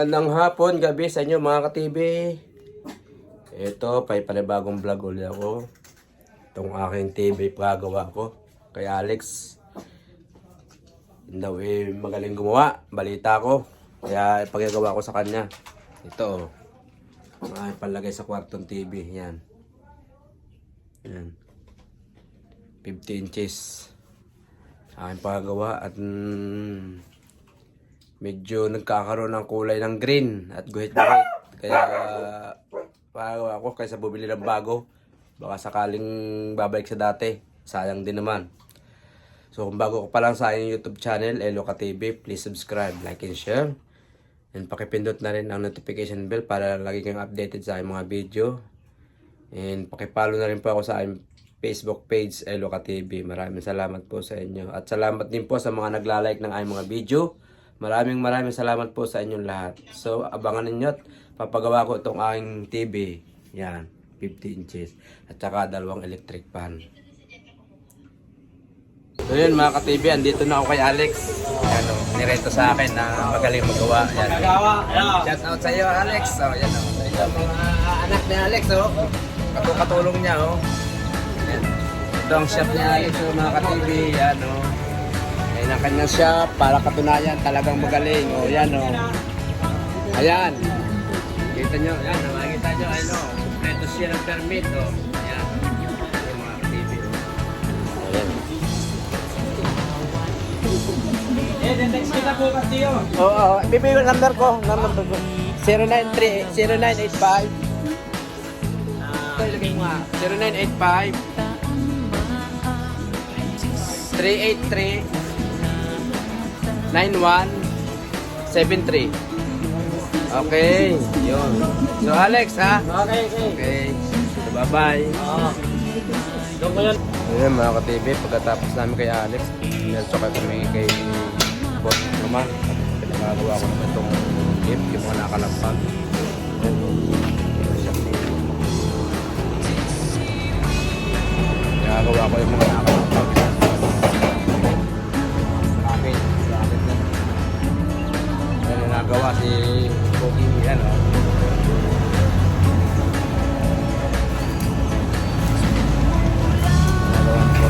Magandang hapon, gabi sa inyo mga ka-TV. Ito, pay panibagong vlog ulit ako. Itong aking TV pagagawa ko kay Alex. Daw eh, magaling gumawa. Balita ko. Kaya ipagagawa ko sa kanya. Ito, oh. Ay, palagay sa kwartong TV. Yan. Yan. 50 inches. Aking pagagawa at mm, medyo nagkakaroon ng kulay ng green at guhit-guhit. Kaya pagawa ako kaysa bumili ng bago. Baka sakaling babalik sa dati. Sayang din naman. So kung bago ko pa lang sa aking YouTube channel, Eloka TV, please subscribe, like, and share. And pakipindot na rin ang notification bell para lagi kang updated sa aking mga video. And pakipalo na rin po ako sa aking Facebook page, Eloka TV. Maraming salamat po sa inyo. At salamat din po sa mga nagla-like ng aking mga video. Maraming maraming salamat po sa inyong lahat. So, abangan ninyo at papagawa ko itong aking TV. Yan, 50 inches. At saka dalawang electric fan. So yun mga ka-TV, andito na ako kay Alex. Yan o, nirento sa akin na magaling magawa. Yan. Shout out sa iyo Alex. So, yan o. So, ito mga anak ni Alex o. Katulong niya o. Yan. Ito ang shop ni Alex o mga ka-TV. Yan o. Yan ang kanyang shop para katunayan talagang magaling. O yan o. Ayan. Kita nyo, yan, makikita nyo, ano, kompleto siya ng permit, o. Yan. Yung mga ka-TV. Ayan. Eh, next kita bukas diyo. Oo, oh, bibigyan number ko. Number ko. 093 0985 Ito ilagay mo nga. 0985 383 9173 Okay, yun. So Alex ha? Okay, okay. Okay. So, bye-bye. Oo. Doon ko yun. Mga ka-TV, pagkatapos namin kay Alex, nilso kami kay Boss naman. Pinagagawa ko naman itong gift, yung mga nakalampag. Ayan, nagawa si Pogi, yan o. Nagawa ko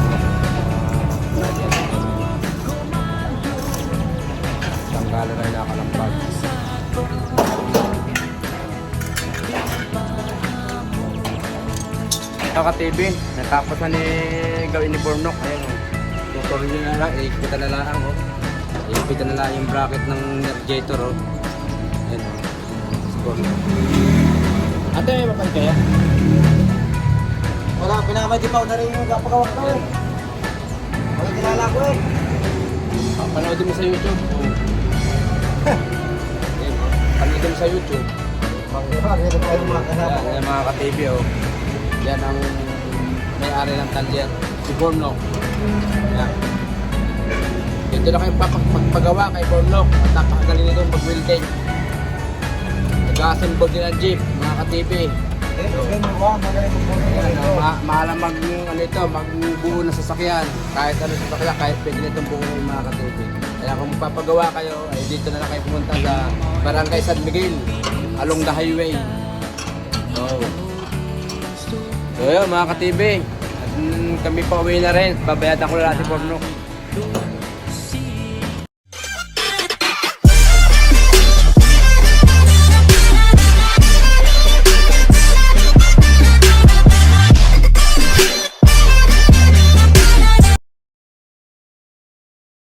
Tanggalan na yung nakalampag. Ito ka TV, natapos na ni gawin ni Bornok. Ayan o. Tutuloy na lang, iipitan na lang o. Iipitan na lang yung bracket ng radiator o. Si Bornok. Ate, may mapay kaya? Wala, pinamay di pa ako na rin yung kapagawa ko eh. Wala kilala ko eh. Ah, Panoodin mo sa YouTube. O. Panoodin mo sa YouTube. Magkakak, ito pa yung mga kasama ko. Yan, mga ka-TV oh. Yan ang may-ari ng talyer. Si Bornok. Yan. Dito na kayo pag pagpagawa kay Bornok. At napakagaling nito mag-welding. Nag-assemble din ang jeep, mga ka-TV. Ma maalam mag, ano ito, magbuo ng sasakyan. Kahit ano sasakyan, kahit pwede nitong buo mga ka-TV. Kaya kung magpapagawa kayo, ay dito na lang kayo pumunta sa Barangay San Miguel, along the highway. So, so yun mga ka-TV. At, mm, kami pa uwi na rin. Babayadan ko na natin porno.